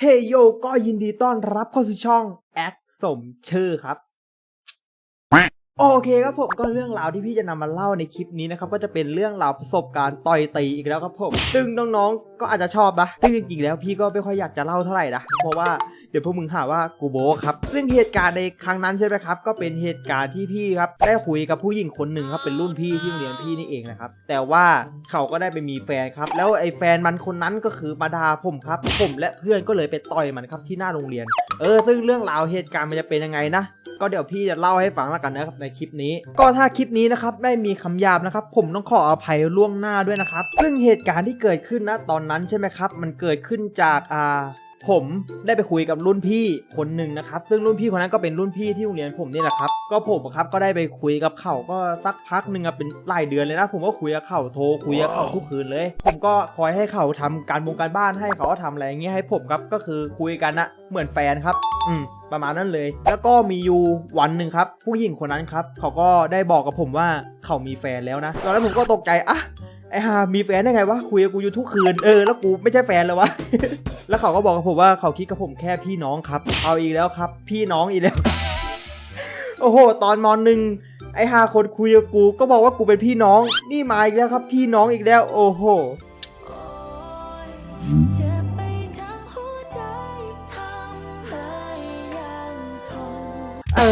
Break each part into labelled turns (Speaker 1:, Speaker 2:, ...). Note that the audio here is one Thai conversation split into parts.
Speaker 1: เฮโยก็ยินดีต้อนรับเข้าสู่ช่องแอคสมชื่อครับ โอเคครับผมก็เรื่องราวที่พี่จะนำมาเล่าในคลิปนี้นะครับ ก็จะเป็นเรื่องราวประสบการณ์ต่อยตีอีกแล้วครับผมซึ่งน้องๆก็อาจจะชอบนะซึ่งจริงๆแล้วพี่ก็ไม่ค่อยอยากจะเล่าเท่าไหร่นะเพราะว่า ดี๋ยวพวกมึงหาว่ากูโบครับ ซึ่งเหตุการณ์ในครั้งนั้นใช่ไหมครับ ก็เป็นเหตุการณ์ที่พี่ครับได้คุยกับผู้หญิงคนหนึ่งครับเป็นรุ่นพี่ที่โรงเรียนพี่นี่เองนะครับ แต่ว่าเขาก็ได้ไปมีแฟนครับ แล้วไอ้แฟนมันคนนั้นก็คือมาดาผมครับ ผมและเพื่อนก็เลยไปต่อยมันครับที่หน้าโรงเรียน เออ ซึ่งเรื่องราวเหตุการณ์มันจะเป็นยังไงนะก็เดี๋ยวพี่จะเล่าให้ฟังแล้วกันนะครับในคลิปนี้ ก็ถ้าคลิปนี้นะครับไม่มีคำหยาบนะครับ ผมต้องขออภัยล่วงหน้าด้วยนะครับ ซึ่งเหตุการณ์ที่เกิดขึ้นนะตอนนั้นใช่ไหมครับ มันเกิดขึ้นจากอ่า ผมได้ไปคุยกับรุ่นพี่คนหนึ่งนะครับ ซึ่งรุ่นพี่คนนั้นก็เป็นรุ่นพี่ที่โรงเรียนผมนี่แหละครับ ก็ผมครับก็ได้ไปคุยกับเขาก็สักพักหนึ่งอะเป็นหลายเดือนเลยนะ ผมก็คุยกับเขาโทรคุยกับเขาทุกคืนเลย ผมก็คอยให้เขาทำการบงการบ้านให้เขาก็ทำอะไรอย่างเงี้ยให้ผมครับก็คือคุยกันนะเหมือนแฟนครับ อืม ประมาณนั้นเลย แล้วก็มีอยู่วันหนึ่งครับ ผู้หญิงคนนั้นครับ เขาก็ได้บอกกับผมว่าเขามีแฟนแล้วนะ ตอนนั้นผมก็ตกใจอะ ฮามีแฟนได้ไงวะคุยกับกูอยู่ทุกคืนเออแล้วกูไม่ใช่แฟนเลยวะ แล้วเขาก็บอกกับผมว่าเขาคิดกับผมแค่พี่น้องครับ เอาอีกแล้วครับ พี่น้องอีกแล้ว โอ้โห ตอนมอนหนึ่งไอ้ฮาคนคุยกับกูก็บอกว่ากูเป็นพี่น้อง นี่มาอีกแล้วครับ พี่น้องอีกแล้ว โอ้โห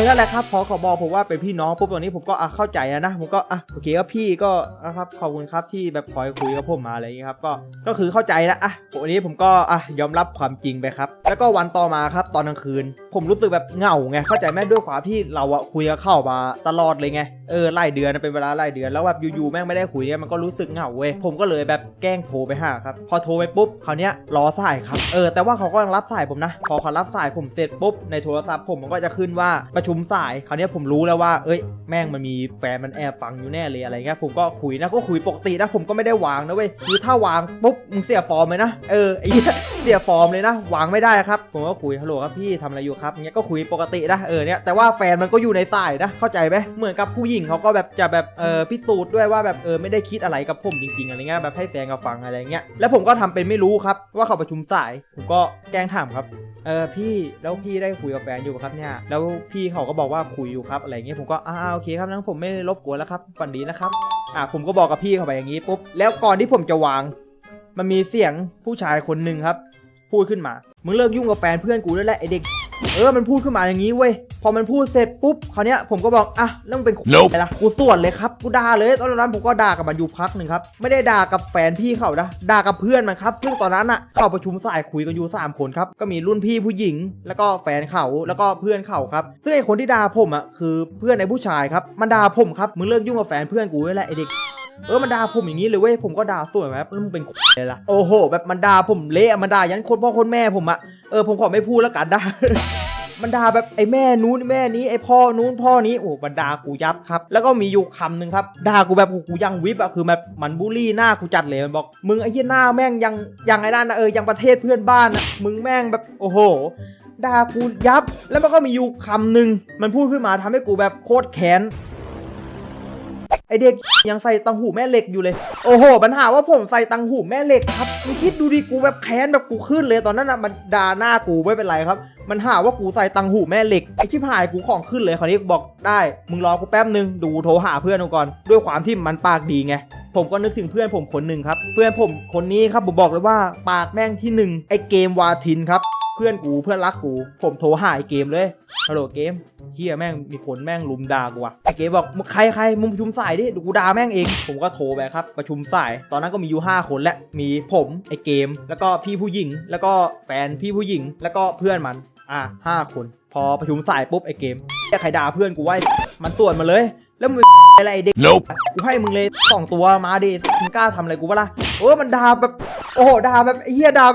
Speaker 2: นั่
Speaker 1: นแหละครับพอขาบอกผมว่าเป็นพี่น้องปุ๊บตอนนี้ผมก็อะเข้าใจแล้วนะผมก็อะโอเคครับพี่ก็นะครับขอบคุณครับที่แบบคอยคุยกับผมมาอะไรอย่างเงี้ครับก็ก็คือเข้าใจแล้วอะวันนี้ผมก็อะยอมรับความจริงไปครับ แล้วก็วันต่อมาครับตอนกลางคืน ผมรู้สึกแบบเหงาไงเข้าใจไหมด้วยความที่เราอะคุยกับเข้ามาตลอดเลยไงเออไล่เดือนเป็นเวลาไล่เดือนแล้วแบบอยู่ๆแม่งไม่ได้คุยเนี่ยมันก็รู้สึกเหงาเว้ยผมก็เลยแบบแกล้งโทรไปหาครับพอโทรไปปุ๊บคราวเนี้ยรอสายครับเออแต่ว่าเขาก็ยังรับสายผมนะ พอเขารับสายผมเสร็จปุ๊บในโทรศัพท์ผมมันก็จะขึ้นว่าประชุมสายคราวนี้ผมรู้แล้วว่า เอ้ย แม่งมันมีแฟนมันแอบฟังอยู่แน่เลยอะไรเงี้ยผมก็คุยนะก็คุยปกตินะผมก็ไม่ได้วางนะเว้ยคือถ้าวางปุ๊บมึงเสียฟอร์มเลยนะเออไอ้ เสียฟอร์มเลยนะวางไม่ได้ครับ ผมก็คุยฮัลโหลครับพี่ทำอะไรอยู่ครับเงี้ยก็คุยปกตินะเออเนี่ยแต่ว่าแฟนมันก็อยู่ในสายนะเข้าใจไหมเหมือนกับผู้หญิงเขาก็แบบจะแบบเออพิสูจน์ด้วยว่าแบบเออไม่ได้คิดอะไรกับผมจริงๆอะไรเงี้ยแบบให้แฟนกับฟังอะไรเงี้ยแล้วผมก็ทำเป็นไม่รู้ครับว่าเขาประชุมสายผมก็แกล้งถามครับเออพี่แล้วพี่ได้คุยกับแฟนอยู่ครับเนี่ยแล้วพี่เขาก็บอกว่าคุยอยู่ครับอะไรเงี้ยผมก็อ่าโอเคครับนั้นผมไม่รบกวนแล้วครับฝันดีนะครับอ่าผมก็บอกกับพี่เขาไปอย่างนี้ปุ๊บแล้วก่อนที่ผมจะวาง มันมีเสียงผู้ชายคนหนึ่งครับ พูดขึ้นมา มึงเลิกยุ่งกับแฟนเพื่อนกูได้แล้วไอเด็ก เออ มันพูดขึ้นมาอย่างนี้เว้ย พอมันพูดเสร็จปุ๊บ คราวเนี้ยผมก็บอก อะแล้วมึงเป็น
Speaker 3: Nope
Speaker 1: อะไรล่ะ กูสวนเลยครับ กูด่าเลย ตอนนั้นผมก็ด่ากับมันอยู่พักหนึ่งครับ ไม่ได้ด่ากับแฟนพี่เขานะ ด่ากับเพื่อนมันครับ ซึ่งตอนนั้นอะ เข้าประชุมสายคุยกันอยู่สามคนครับ ก็มีรุ่นพี่ผู้หญิง แล้วก็แฟนเขา แล้วก็เพื่อนเขาครับ ซึ่งไอคนที่ด่าผมอะคือเพื่อนในผู้ชายครับ มันด่าผมครับ มึงเลิกยุ่งกับแฟนเพื่อนกูได้แล้วไอเด็ก เออมันด่าผมอย่างนี้เลยเว้ยผมก็ด่าสวยแบบมึงเป็นเลยล่ะโอ้โห แบบมันด่าผมเละมันด่ายันคนพ่อคนแม่ผมอะเออผมขอไม่พูดแล้วกันด่ามันด่าแบบไอ้แม่นู้นแม่นี้ไอ้พ่อนู้นพ่อนี้โอ้มันด่ากูยับครับ แล้วก็มีอยู่คำหนึ่งครับด่ากูแบบกูยังวิบอะคือแบบมันบูลลี่หน้ากูจัดเลยมันบอก มึงไอ้เหี้ยหน้าแม่งยังยังไอ้นั่นนะเออยังประเทศเพื่อนบ้านนะมึงแม่งแบบโอ้โหด่ากูยับ แล้วมันก็มีอยู่คำหนึ่งมันพูดขึ้นมาทำให้กูแบบโคตรแค้น ไอเด็กยังใส่ตังหูแม่เหล็กอยู่เลย โอ้โหปัญหาว่าผมใส่ตังหูแม่เหล็กครับมึงคิดดูดิกูแบบแค้นแบบกูขึ้นเลยตอนนั้นอะมันด่าหน้ากูไม่เป็นไรครับ มันหาว่ากูใส่ตังหูแม่เหล็กไอชิบหายกูของขึ้นเลยคราวนี้บอกได้ มึงรอกูแป๊บนึงดูโทรหาเพื่อนกูก่อน ด้วยความที่มันปากดีไงผมก็นึกถึงเพื่อนผมคนหนึ่งครับ เพื่อนผมคนนี้ครับผมบอกเลยว่าปากแม่งที่หนึ่งไอเกมวาทินครับ เพื่อนกูเพื่อนรักกู ผมโทรหาไอเกมเลยฮัลโหลเกมเฮียแม่งมีคนแม่งลุมด่ากูว่ะไอเกมบอกมึงใครใครมึงประชุมสายดิเดี๋ยวกูด่าแม่งเอง ผมก็โทรไปครับประชุมสาย ตอนนั้นก็มีอยู่5คนและมีผมไอเกม แล้วก็พี่ผู้หญิง แล้วก็แฟนพี่ผู้หญิง แล้วก็เพื่อนมันอะห้าคน พอประชุมสายปุ๊บไอเกมใครด่าเพื่อนกูไว้มันส่วนมาเลย แล้วมึงอะไรไอ้เด็ก
Speaker 3: Nope
Speaker 1: กูให้มึงเลยสองตัวมาดิมึงกล้าทำอะไรกูปะล่ะโอ้มันด่าแบบ โอ้โหด่าแบบเฮียด่า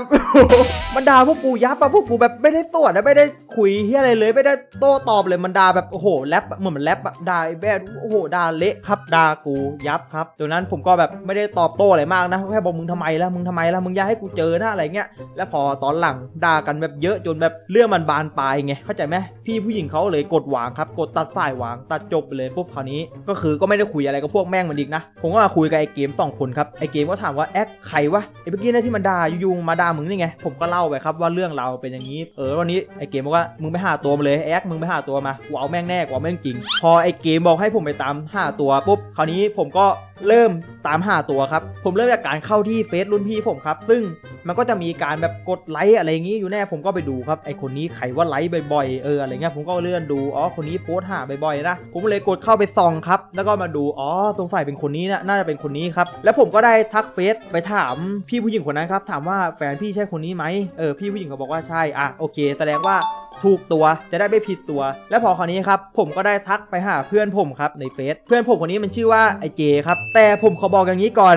Speaker 1: มันด่าพวกกูยับอะพวกกูแบบไม่ได้ตรวจนะไม่ได้คุยเฮียอะไรเลยไม่ได้โต้ตอบเลยมันด่าแบบโอ้โหแรปเหมือนมันแรปอะด่าไอ้แบดโอ้โหด่าเละครับด่ากูยับครับจากนั้นผมก็แบบไม่ได้ตอบโต้อะไรมากนะแค่บอกมึงทำไมล่ะมึงทำไมล่ะมึงอย่าให้กูเจอนะอะไรเงี้ยแล้วพอตอนหลังด่ากันแบบเยอะจนแบบเรื่องมันบานปลายไงเข้าใจไหมพี่ผู้หญิงเขาเลยกดวางครับกดตัดสายวางตัดจบเลยปุ๊บคราวนี้ก็คือก็ไม่ได้คุยอะไรกับพวกแม่งมันอีกนะผมก็มาคุยกับไอ้เกมสองคนครับไอ้เกมก็ถามว่าแอคใครวะไอ้เมื่อกี้กี้นี่ยที่มันด่ายู่ๆมาด่ามึงนี่ไงผมก็เล่าไปครับว่าเรื่องเราเป็นอย่างนี้เออวันนี้ไอเกมบอกว่ามึงไปหาตัวมาเลยแอ๊กมึงไปหาตัวมากูเอาแม่งแน่กูเอาแม่งจริง พอไอเกมบอกให้ผมไปตามหาตัวปุ๊บคราวนี้ผมก็เริ่มตามหาตัวครับ ผมเริ่มจากการเข้าที่เฟซรุ่นพี่ผมครับ ซึ่งมันก็จะมีการแบบกดไลค์อะไรอย่างงี้อยู่แน่ผมก็ไปดูครับไอคนนี้ใครว่าไลค์บ่อยๆเอออะไรเงี้ยผมก็เลื่อนดูอ๋อคนนี้โพสต์หาบ่อยๆนะผมเลยกดเข้าไปส่องครับ แล้วก็มาดูอ๋อสงสัยเป็นคนนี้นะน่าจะเป็นคนนี้ครับแล้วผมก็ได้ทักเฟซไปถามพี่ผู้หญิงคนนั้นครับถามว่าแฟนพี่ใช่คนนี้ไหมเออพี่ผู้หญิงเขาบอกว่าใช่อะโอเค แสดงว่าถูกตัวจะได้ไม่ผิดตัว และพอคราวนี้ครับผมก็ได้ทักไปหาเพื่อนผมครับในเฟซเพื่อนผมคนนี้มันชื่อว่าไอเจครับแต่ผมขอบอกอย่างนี้ก่อน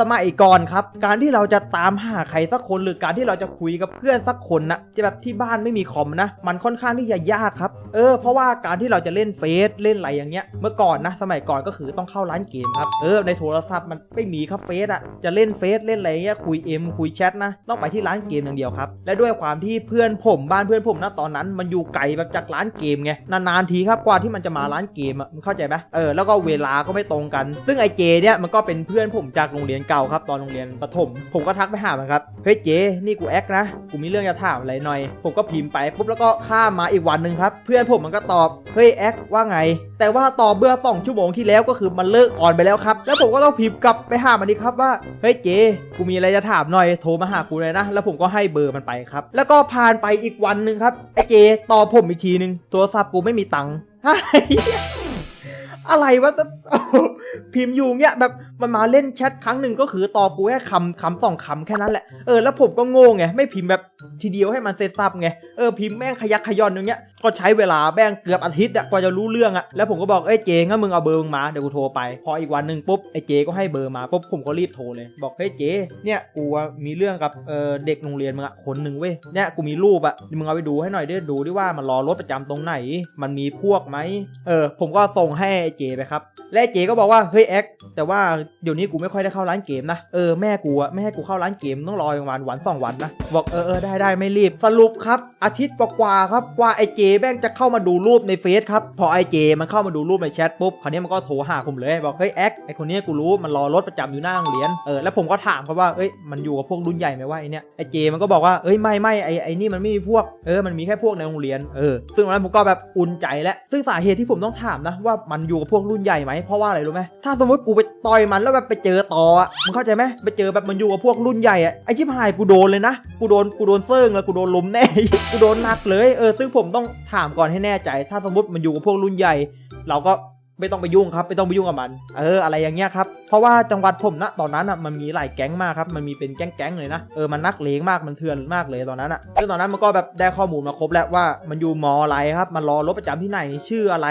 Speaker 1: สมัยก่อนครับ การที่เราจะตามหาใครสักคนหรือการที่เราจะคุยกับเพื่อนสักคนนะจะแบบที่บ้านไม่มีคอมนะ มันค่อนข้างที่จะยากครับ เออ เพราะว่าการที่เราจะเล่นเฟซเล่นอะไรอย่างเงี้ย เมื่อก่อนนะ สมัยก่อนก็คือต้องเข้าร้านเกมครับ เออ ในโทรศัพท์มันไม่มีครับเฟซอะจะเล่นเฟซเล่นอะไรเงี้ยคุยเอ็มคุยแชทนะ ต้องไปที่ร้านเกมอย่างเดียวครับ และด้วยความที่เพื่อนผมบ้านเพื่อนผมนะตอนนั้น มันอยู่ไกลแบบจากร้านเกมไง นานๆทีครับกว่าที่มันจะมาร้านเกมอะมึงเข้าใจไหมเออ แล้วก็เวลาก็ไม่ตรงกัน ซึ่งไอเจเนี่ยมันก็เป็นเพื่อนผมจากโรงเรียนเก่าครับตอนโรงเรียนประถม ผมก็ทักไปหามันครับ เฮ้ยเจนี่กูแอคนะ กูมีเรื่องจะถามอะไรหน่อย ผมก็พิมพ์ไปปุ๊บแล้วก็ข้ามมาอีกวันหนึ่งครับ เพื่อนผมมันก็ตอบ เฮ้ยแอคว่าไง แต่ว่าตอบเบื่อสองชั่วโมงที่แล้วก็คือมันเลิกออนไปแล้วครับ แล้วผมก็ต้องพิมพ์กลับไปหามันดีครับว่า เฮ้ยเจกูมีอะไรจะถามหน่อย โทรมาหากูเลยนะ แล้วผมก็ให้เบอร์มันไปครับ แล้วก็ผ่านไปอีกวันหนึ่งครับ ไอเจตอบผมอีกทีหนึ่งโทรศัพท์กูไม่มีตังค์อะไรวะจะ พิมพ์อยู่เงี้ยแบบมันมาเล่นแชทครั้งหนึ่งก็คือตอบกูแค่คำคำสองคำแค่นั้นแหละเออแล้วผมก็โง่ไงไม่พิมพ์แบบทีเดียวให้มันเสร็จสับไงเออพิมพ์แม่งขยักขยอนอย่างเงี้ยก็ใช้เวลาแม่งเกือบอาทิตย์อะกว่าจะรู้เรื่องอะแล้วผมก็บอกเอ้ยเจงั้นมึงเอาเบอร์มึงมาเดี๋ยวกูโทรไป พออีกวันหนึ่งปุ๊บไอ้เจก็ให้เบอร์มาปุ๊บผมก็รีบโทรเลย บอกเฮ้ยเจเนี่ยกูมีเรื่องกับเออเด็กโรงเรียนมึงอะคนหนึ่งเว้ยเนี่ยกูมีรูปอะมึงเอาไปดูให้หน่อยดิดูดิว่ามันรอรถประจำตรงไหน มันมีพวกไหมเออผมก็ส่งให้ไอ้เจไปครับและเจก็บอกว่าเฮ้ยแอ็กแต่ว่าเดี๋ยวนี้กูไม่ค่อยได้เข้าร้านเกมนะเออแม่กูอะไม่ให้กูเข้าร้านเกมต้องรอประมาณวันสองวันนะบอกเออเออได้ได้ไม่รีบสรุปครับ อาทิตย์กว่าๆครับกว่าไอเจแม่งจะเข้ามาดูรูปในเฟซครับพอไอเจมันเข้ามาดูรูปในแชทปุ๊บคราวนี้มันก็โทรหาผมเลยบอกเฮ้ยแอ็กไอคนนี้กูรู้มันรอรถประจำอยู่หน้าโรงเรียนเออแล้วผมก็ถามเขาว่าเอ้ยมันอยู่กับพวกรุ่นใหญ่ไหมวะไอเนี้ยไอเจมันก็บอกว่าเอ้ยไม่ไม่ไอไอนี่มันไม่มีพวกเออมันมีแค่พวกในโรงเรียนเออซึ่งตอนนั้นผมก็แบบอุ่นใจแล้วซึ่งสาเหตุที่ผมต้องถามนะว่ามันอยู่กับพวกรุ่นใหญ่ไหมเพราะว่าอะไรรู้ไหมถ้าสมมติกูไปต่อยมันแล้วแบบไปเจอต่ออะมึงเข้าใจไหมไปเจอแบบมันอยู่กับพวกรุ่นใหญ่อะไอชิบหายกูโดนเลยนะกูโดนกูโดนเซิร์งแล้วกูโดนล้มแน่กูโดนหนักเลยเออซึ่งผมต้องถามก่อนให้แน่ใจ ถ้าสมมติมันอยู่กับพวกรุ่นใหญ่ เราก็ ไม่ต้องไปยุ่งครับ ไม่ต้องไปยุ่งกับมัน เอออะไรอย่างเงี้ยครับ เพราะว่าจังหวัดผมนะตอนนั้นอะมันมีหลายแก๊งมากครับ มันมีเป็นแก๊งๆเลยนะ เออมันนักเลงมาก มันเถื่อนมากเลยตอนนั้นอะซึ่งตอนนั้นมันก็แบบได้ข้อมูลมาครบแล้วว่ามันอยู่มออะไรครับ มันรอรถประจำที่ไหน ชื่ออะไร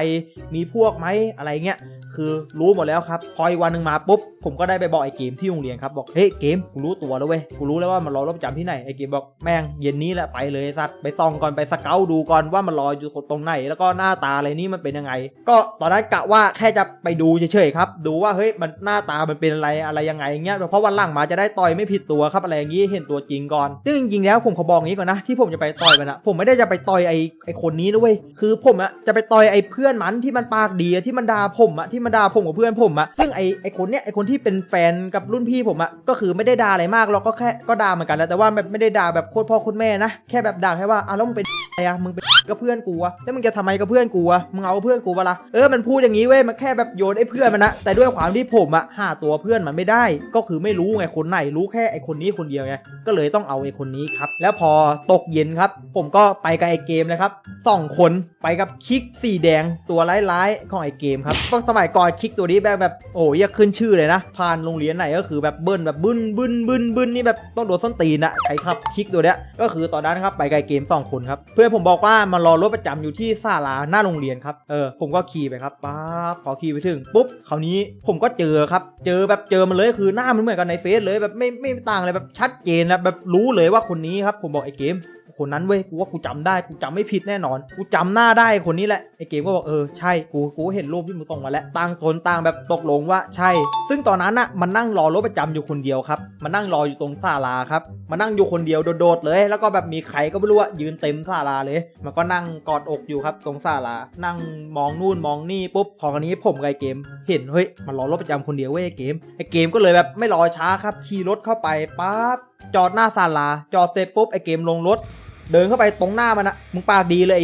Speaker 1: มีพวกไหมอะไรเงี้ย คือรู้หมดแล้วครับ พออีกวันหนึ่งมาปุ๊บ ผมก็ได้ไปบอกไอ้เกมที่โรงเรียนครับ บอก เฮ้ยเกม กูรู้ตัวแล้วเว้ย กูรู้แล้วว่ามันรอรถประจำที่ไหน ไอ้เกมบอก แม่งเย็นนี้แหละไปเลยสัตว์ ไปส่องก่อน ไปสเกลดูก่อนว่ามันรออยู่ตรงไหน แล้วก็หน้าตาอะไรนี่มันเป็นยังไง ก็ตอนนั้นกะวว่าแค่จะไปดูเฉยๆครับ ดูว่าเฮ้ยมันหน้าตามันเป็นอะไรอะไรยังไงอย่างเงี้ยเพราะวันหลังมาจะได้ต่อยไม่ผิดตัวครับอะไรอย่างงี้เห็นตัวจริงก่อนซึ่งจริงๆแล้วผมขอบอกงี้ก่อนนะที่ผมจะไปต่อยมันอะผมไม่ได้จะไปต่อยไอ้ไอ้คนนี้นะเว้ยคือผมอะจะไปต่อยไอ้เพื่อนมันที่มันปากดีที่มันด่าผมอะที่มันด่าผมกับเพื่อนผมอะซึ่งไอ้ไอ้คนเนี้ยไอ้คนที่เป็นแฟนกับรุ่นพี่ผมอะก็คือไม่ได้ด่าอะไรมากเราก็แค่ก็ด่าเหมือนกันแล้วแต่ว่าแบบไม่ได้ด่าแบบโคตรพ่อโคตรแม่นะแค่แบบด่าแค่ว่าอะแล้วมึงเป็นอะไรอะมึงเป็นกับเพื่อนกูอะแล้วมึงจะทำไมกับเพื่อนกูอะมึงเอาเพื่อนกูปะล่ะเออมันพูดอย่างนี้เว้ยมันแค่แบบโยนไอ้เพื่อนมันนะแต่ด้วยความที่ผมอะหาตัวเพื่อนมันไม่ได้ ก็คือไม่รู้ไงคนไหนรู้แค่ไอ้คนนี้คนเดียวไงก็เลยต้องเอาไอ้คนนี้ครับแล้วพอตกเย็นครับ ผมก็ไปกับไอ้เกมเลยครับสองคนไปกับคิกสีแดงตัวร้ายๆของไอ้เกมครับก็สมัยก่อนคิกตัวนี้แบบแบบโอ้ยขึ้นชื่อเลยนะผ่านโรงเรียนไหนก็คือแบบเบิ้ลแบบบึ้นบึ้นบึ้นบึ้นนี่แบบต้องโดนส้นตีนอะใครครับคิกตัวเนี้ยก็คือตอนนั้นครับไปกับไอ้เกมสองคนครับเพื่อนผมบอกว่ามารอรถประจำอยู่ที่ศาลาหน้าโรงเรียนครับเออผมก็ขี่ไปครับป๊าบพอขี่ไปถึงปุ๊บคราวนี้ผมก็เจอครับ เจอแบบเจอมันเลยคือหน้ามันเหมือนกันในเฟซเลยแบบไม่ไม่ต่างเลยแบบชัดเจนนะแบบรู้เลยว่าคนนี้ครับผมบอกไอ้เกม คนนั้นเว้ยกูว่ากูจำได้กูจำไม่ผิดแน่นอน กูจำหน้าได้คนนี้แหละไอเกมก็บอกเออใช่กูกูเห็นรูปที่มึงส่งมาแล้วต่างคนต่างแบบตกลงว่าใช่ ซึ่งตอนนั้นน่ะมันนั่งรอรถประจำอยู่คนเดียวครับมันนั่งรออยู่ตรงศาลาครับมันนั่งอยู่คนเดียวโดดๆเลย แล้วก็แบบมีใครก็ไม่รู้ว่ายืนเต็มศาลาเลย มันก็นั่งกอดอกอยู่ครับ ตรงศาลา นั่งมองนู่นมองนี่ปุ๊บพอคราวนี้ผมกับไอเกม เห็นเฮ้ยมันรอรถประจำคนเดียวเว้ยไอเกมไอเกมก็เลยแบบไม่รอช้าครับขี่รถเข้าไปปั๊บ จอดหน้าศาลา จอดเสร็จปุ๊บไอเกมลงรถ เดินเข้าไปตรงหน้ามันอะมึงปากดีเลยไอ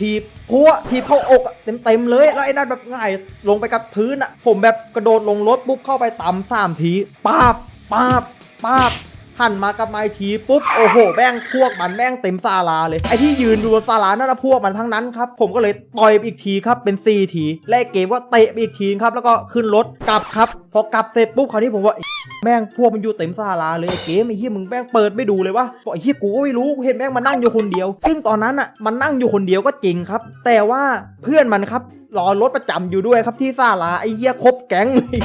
Speaker 1: ทีบพัวทีบเข้าอกเต็มเต็มเลย แล้วไอ้นั่นแบบง่ายลงไปกับพื้นอะผมแบบกระโดดลงรถปุ๊บเข้าไปตำสามทีป้าบป้าบป้าบหันมากับไม้ทีปุ๊บโอ้โหแม่งพวกมันแม่งเต็มศาลาเลยไอ้ที่ยืนดูบนศาลานั่นนะพวกมันทั้งนั้นครับผมก็เลยต่อยไปอีกทีครับเป็น4ทีและเกมก็เตะไปอีกทีครับแล้วก็ขึ้นรถกลับครับพอกลับเสร็จปุ๊บคราวนี้ผมว่า แม่งพวกมันอยู่เต็มศาลาเลยไอ้เกมไอ้เหี้ยมึงแม่งเปิดไม่ดูเลยวะบอกไอ้เหี้ยกูก็ไม่รู้กูเห็นแม่งมานั่งอยู่คนเดียว ซึ่งตอนนั้นอะมันนั่งอยู่คนเดียวก็จริงครับ แต่ว่าเพื่อนมันครับรอรถประจำอยู่ด้วยครับที่ศาลาไอ้เหี้ยครบแก๊งเลย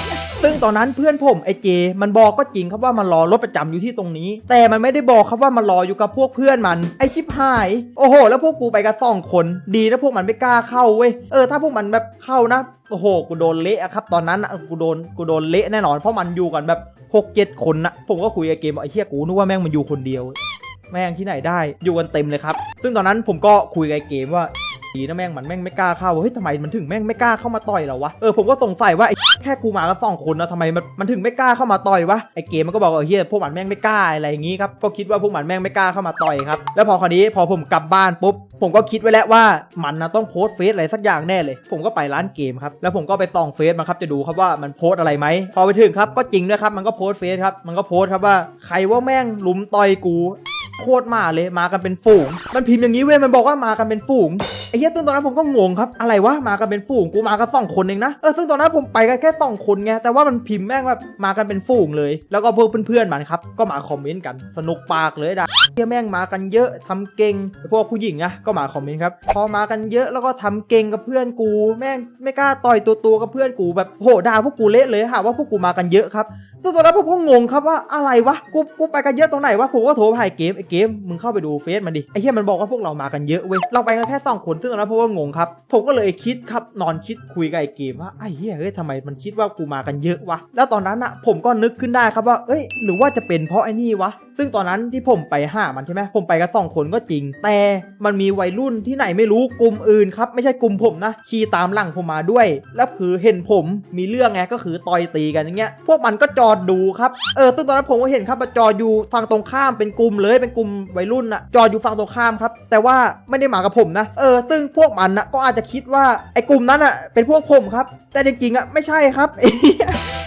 Speaker 1: ซึ่งตอนนั้นเพื่อนผมไอ้เจ มันบอกก็จริงครับว่ามันรอรถประจำอยู่ที่ตรงนี้ แต่มันไม่ได้บอกครับว่ามันรออยู่กับพวกเพื่อนมันไอ้ชิบหายโอ้โห แล้วพวกกูไปกันสองคน ดีนะพวกมันไม่กล้าเข้าเว้ยเออถ้าพวกมันแบบเข้านะโอ้โห กูโดนเละครับ ตอนนั้นกูโดน กูโดนเละแน่นอน เพราะมันอยู่กันแบบหกเจ็ดคนนะ ผมก็คุยกับเกมว่าไอ้เฮียกูนึกว่าแม่งมันอยู่คนเดียว แม่งที่ไหนได้ อยู่กันเต็มเลยครับ ซึ่งตอนนั้นผมก็คุยกับไอเกมว่า ดีนะแม่งมันแม่งไม่กล้าเข้าเฮ้ยทำไมมันถึงแม่งไม่กล้าเข้ามาต่อยเราวะเออผมก็สงสัยว่าไอแค่กูมากันสองคนนะทำไมมันมันถึงไม่กล้าเข้ามาต่อยวะไอเกมมันก็บอกว่าเฮียพวกมันแม่งไม่กล้าอะไรอย่างงี้ครับก็คิดว่าพวกมันแม่งไม่กล้าเข้ามาต่อยครับแล้วพอคราวนี้พอผมกลับบ้านปุ๊บผมก็คิดไว้แล้วว่ามันนะต้องโพสเฟซอะไรสักอย่างแน่เลย ผมก็ไปร้านเกมครับแล้วผมก็ไปส่องเฟซมันครับจะดูครับว่ามันโพสอะไรไหมพอไปถึงครับก็จริงด้วยครับมันก็โพสเฟซครับมันก็โพสครับว่าใครว่าแม่งลุมต่อยกู โคตรมาเลยมากันเป็นฝูง มันพิมพ์อย่างนี้เว้ยมันบอกว่ามากันเป็นฝูงไอ้เหี้ยซึ่งตอนนั้นผมก็งงครับอะไรวะมากันเป็นฝูงกูมากันสองคนเองนะเออซึ่งตอนนั้นผมไปกันแค่สองคนไงแต่ว่ามันพิมพ์แม่งแบบมากันเป็นฝูงเลย แล้วก็พวกเพื่อนๆมันครับก็มาคอมเมนต์กันสนุกปากเลยด่าเหี้ยแม่งมากันเยอะทำเก่งพวกผู้หญิงนะก็มาคอมเมนต์ครับพอมากันเยอะแล้วก็ทำเก่งกับเพื่อนกู แม่งไม่กล้าต่อยตัวตัวๆกับเพื่อนกูแบบโหด่าพวกกูเละเลยหาว่าพวกกูมากันเยอะครับซึ่งตอนนั้นผมก็งงครับว่าอะไรวะกูกูไปกันเยอะตรงไหนวะผมก็โทรไปหาเกมเกมมึงเข้าไปดูเฟซมันดิไอ้เหี้ยมันบอกว่าพวกเรามากันเยอะเว้ยเราไปกันแค่สองคนซึ่งตอนนั้นผมก็งงครับผมก็เลยคิดครับนอนคิดคุยกับไอ้เกมว่าไอ้เหี้ยเฮ้ยทำไมมันคิดว่ากูมากันเยอะวะแล้วตอนนั้นอะผมก็นึกขึ้นได้ครับว่าเอ้ยหรือว่าจะเป็นเพราะไอ้นี่วะซึ่งตอนนั้นที่ผมไปห้ามันใช่ไหมผมไปกันสองคนก็จริง แต่มันมีวัยรุ่นที่ไหนไม่รู้กลุ่มอื่นครับไม่ใช่กลุ่มผมนะขี่ตามหลังผมมาด้วย แล้วคือเห็นผมมีเรื่องไงก็คือต่อยตีกันอย่างเงี้ยพวกมันก็จอดดูครับเออซึ่งตอนนั้นผมก็เห็นครับจอดอยู่ฝั่งตรงข้ามเป็นกลุ่มเลยเป็นกลุ่มวัยรุ่นอะจอดอยู่ฝั่งตรงข้ามครับ แต่ว่าไม่ได้มากับผมนะเออซึ่งพวกมันนะก็อาจจะคิดว่าไอ้กลุ่มนั้นอะเป็นพวกผมครับ แต่จริงๆอะไม่ใช่ครับ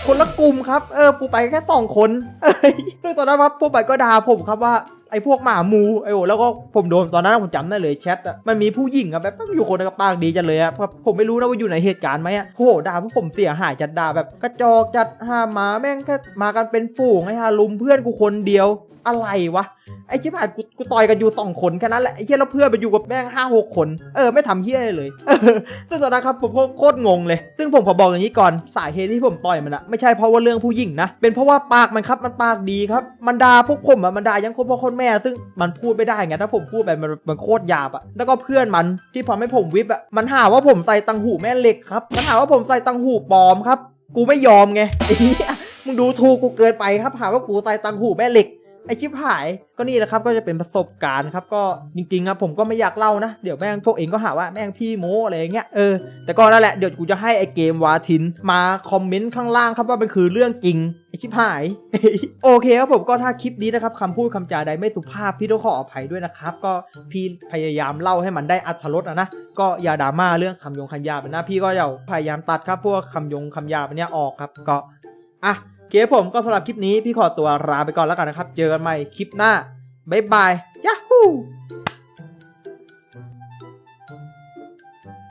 Speaker 1: คนละกลุ่มครับเออกูไปแค่สองคนเอ้ยซึ่งตอนนั้นครับพวกมันก็ด่าผมครับว่าไอ้พวกหมามูไอ้โหแล้วก็ผมโดนตอนนั้นผมจำได้เลยแชทอะมันมีผู้หญิงอะแบบอยู่คนกับปากดีจังเลยอะครับผมไม่รู้นะว่าอยู่ในเหตุการณ์ไหมอะโหด่าพวกผมเสียหายจัดด่าแบบกระจอกจัดหาหมาแม่งแค่มากันเป็นฝูงไอ้ฮาลุมเพื่อนกูคนเดียว อะไรวะไอ้ชิบหายกูกูต่อยกันอยู่สองคนแค่นั้นแหละไอ้เหี้ยแล้วเพื่อนไปอยู่กับแม่งห้าหกคนเออไม่ทำเหี้ยอะไรเลยเออซึ่งตอนนั้นครับผมโคตรงงเลย ซึ่งผมขอบอกอย่างนี้ก่อนสาเหตุที่ผมต่อยมันอะไม่ใช่เพราะว่าเรื่องผู้หญิงนะเป็นเพราะว่าปากมันครับมันปากดีครับมันด่าพวกผมอะมันด่ายังคนพ่อคนแม่ ซึ่งมันพูดไม่ได้ไงถ้าผมพูดไปมันมันโคตรหยาบอะแล้วก็เพื่อนมันที่พอให้ผมวิบอะมันหาว่าผมใส่ตังหูแม่เหล็กครับมันหาว่าผมใส่ตังหูปลอมครับ กูไม่ยอมไงมึงดูถูกกูเกินไปครับหาว่ากูใส่ตังหูแม่เหล็ก ไอชิบหายก็นี่แหละครับก็จะเป็นประสบการณ์ครับก็จริงๆครับผมก็ไม่อยากเล่านะเดี๋ยวแม่งพวกเองก็หาว่าแม่งพี่โม้อะไรอย่างเงี้ยเออแต่ก็นั่นแหละเดี๋ยวกูจะให้ไอเกมวาทินมาคอมเมนต์ข้างล่างครับว่ามันคือเรื่องจริงไอชิบหาย โอเคครับผมก็ถ้าคลิปนี้นะครับคำพูดคำจาใดไม่สุภาพพี่ต้องขออภัยด้วยนะครับ ก็พี่พยายามเล่าให้มันได้อัธรสอะนะก็อย่าดราม่าเรื่องคำยงคำหยาบนะพี่ก็อย่าพยายามตัดครับพวกคำยงคำหยาบเนี้ยออกครับก็อะ เคผมก็สำหรับคลิปนี้พี่ขอตัวลาไปก่อนแล้วกันนะครับ เจอกันใหม่คลิปหน้า บ๊ายบายยาฮู